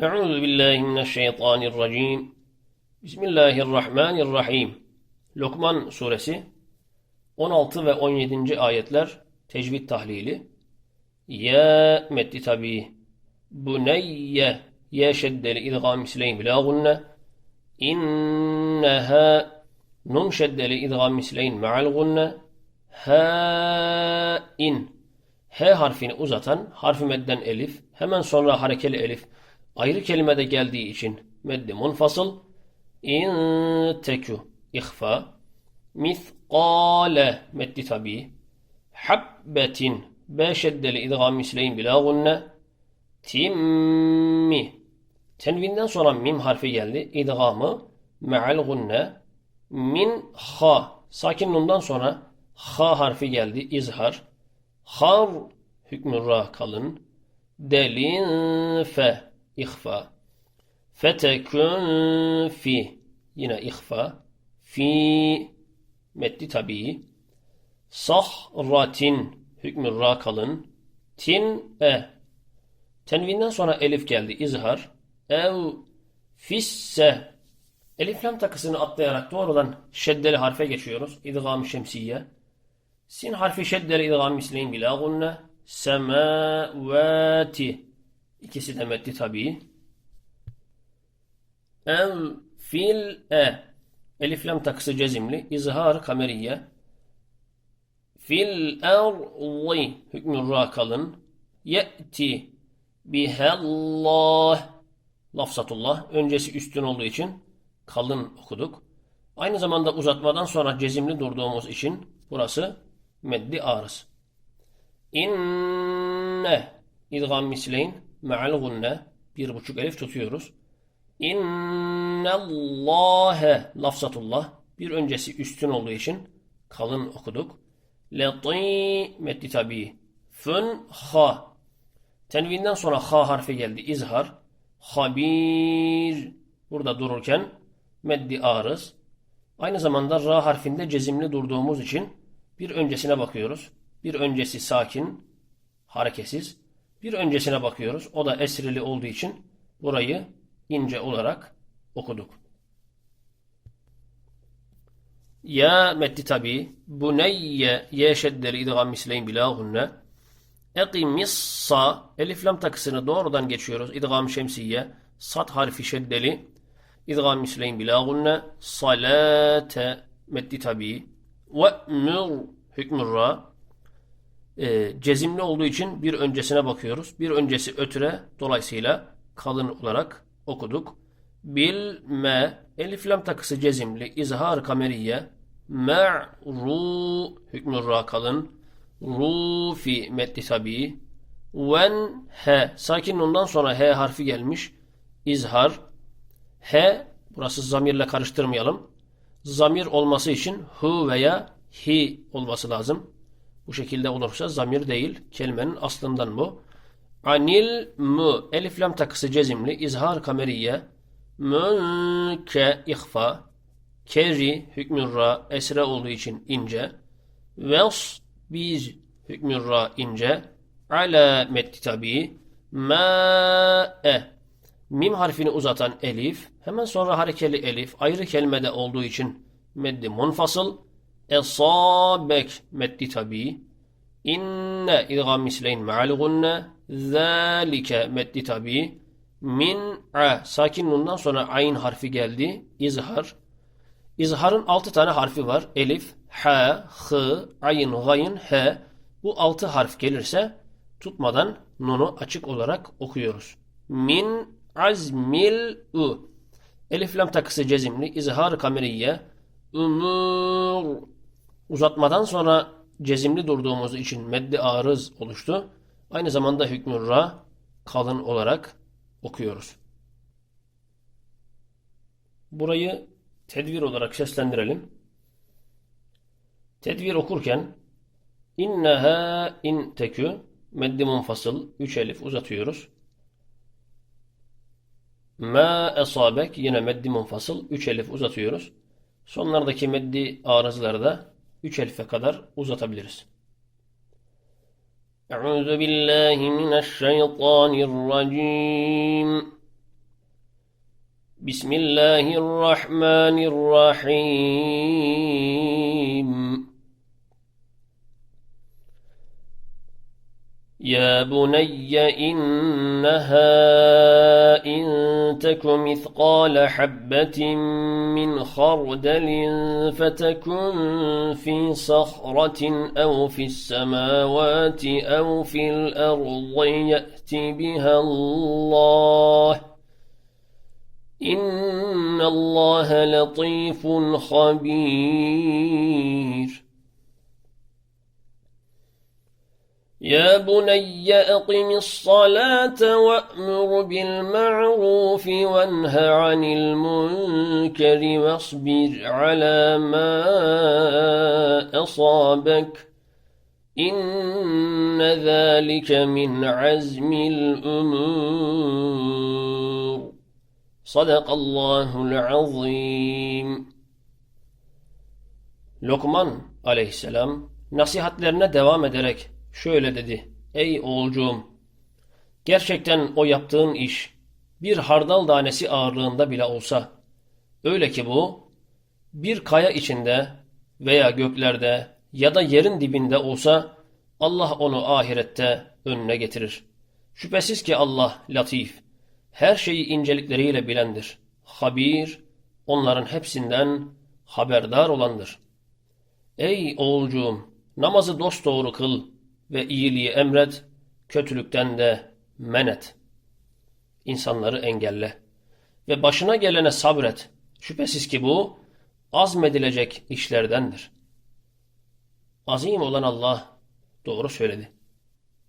Euzu billahi mineşşeytanirracim. Bismillahirrahmanirrahim. Lokman suresi 16 ve 17. ayetler tecvid tahlili. Ya meddi tabi. Buneyye ye şeddeli idgam misleyn bila gunne. İnneha nun şeddeli idgam misleyn ma'al gunne. Ha in. H harfini uzatan harfi medden elif, hemen sonra harekeli elif ayrı kelimede geldiği için meddi munfasıl. İn tekü ihfa. Mithqale meddi tabi. Habbetin B şeddeli idgam misleyin bila gunne. Timmi. Tenvinden sonra mim harfi geldi. İdgamı me'al gunne. Min ha. Sakin nundan sonra ha harfi geldi. İzhar. Har hükmü ra kalın. Delin fe ihfa. Fetekün fi yine ihfa. Fi metni tabii. Sahratin hükmü ra kalın. Tin e. Tenvinden sonra elif geldi. İzhar. Ev fisse. Elif lam takısını atlayarak doğrudan şeddeli harfe geçiyoruz. İdgam-ı şemsiye. Sin harfi şeddeli idgam misleyin bila gunne. Semavati. İkisi de meddi tabii. Ev fil e. Elif lam takısı cezimli. İzhar kameriye. Fil erzi. Hükmü ra kalın. Ye'ti bihallah. Lafzatullah. Öncesi üstün olduğu için kalın okuduk. Aynı zamanda uzatmadan sonra cezimli durduğumuz için burası meddi arız. İnne idgam misleyin me'al gunne bir buçuk elif tutuyoruz. İnnallâhe lafzatullah bir öncesi üstün olduğu için kalın okuduk. Leti meddi tabi. Fün ha. Tenvinden sonra ha harfi geldi. İzhar. Habir. Burada dururken meddi arız. Aynı zamanda ra harfinde cezimli durduğumuz için bir öncesine bakıyoruz. Bir öncesi sakin, hareketsiz. Bir öncesine bakıyoruz. O da esrili olduğu için burayı ince olarak okuduk. Ya metti tabi. Buneyye ye şeddeli idgam misleyin bila hunne. Ekimissa elif lam takısını doğrudan geçiyoruz. İdgam şemsiye. Sat harfi şeddeli. İdgam misleyin bila hunne. Salate metti tabi. Ve mür hükmü ra. E, cezimli olduğu için bir öncesine bakıyoruz. Bir öncesi ötüre dolayısıyla kalın olarak okuduk. Bilme elif lam takısı cezimli izhar kameriye me'ru hükmü ra kalın. Rufi metni tabi. Ven he sakin ondan sonra he harfi gelmiş. İzhar. He burası zamirle karıştırmayalım. Zamir olması için hu veya hi olması lazım bu şekilde olursa zamir değil kelimenin aslından bu. Anil mu elif lam takısı cezimli izhar kameriye münke ihfa keri hükmü ra esre olduğu için ince ves bir hükmü ra ince ala metti tabi e. Mim harfini uzatan elif hemen sonra harekeli elif ayrı kelimede olduğu için meddi munfasıl esabek meddi tabi inne idgam misleyn ma'al gunne zâlike meddi tabi min a sakin nundan sonra ayn harfi geldi izhar İzharın altı tane harfi var. Elif, ha, hı, ayn, gayn, he. Bu altı harf gelirse tutmadan nunu açık olarak okuyoruz. Min azmil u. Elif lam takısı cezimli. İzhar kameriye. Umur. Uzatmadan sonra cezimli durduğumuz için meddi arız oluştu. Aynı zamanda hükmü ra kalın olarak okuyoruz. Burayı tedvir olarak seslendirelim. Tedvir okurken inneha in tekü meddi munfasıl 3 elif uzatıyoruz. Ma esabek yine meddi munfasıl 3 elif uzatıyoruz. Sonlardaki meddi arızları da 3 elfe kadar uzatabiliriz. Euzu billahi mineşşeytanirracim. Bismillahirrahmanirrahim. Ya buneyye inneha تك مثقال حبة من خردل فتكن في صخرة أو في السماوات أو في الأرض يأت بها الله. إن الله لطيف خبير. يا بني أقم الصلاة وأمر بالمعروف وانه عن المنكر واصبر على ما أصابك. إن ذلك من عزم الأمور. صدق الله العظيم. Lokman aleyhisselam nasihatlerine devam ederek. Şöyle dedi. Ey oğulcuğum! Gerçekten o yaptığın iş bir hardal tanesi ağırlığında bile olsa, öyle ki bu bir kaya içinde veya göklerde ya da yerin dibinde olsa Allah onu ahirette önüne getirir. Şüphesiz ki Allah latif, her şeyi incelikleriyle bilendir. Habir, onların hepsinden haberdar olandır. Ey oğulcuğum! Namazı dosdoğru kıl ve iyiliği emret, kötülükten de men et. İnsanları engelle ve başına gelene sabret. Şüphesiz ki bu azmedilecek işlerdendir. Azim olan Allah doğru söyledi.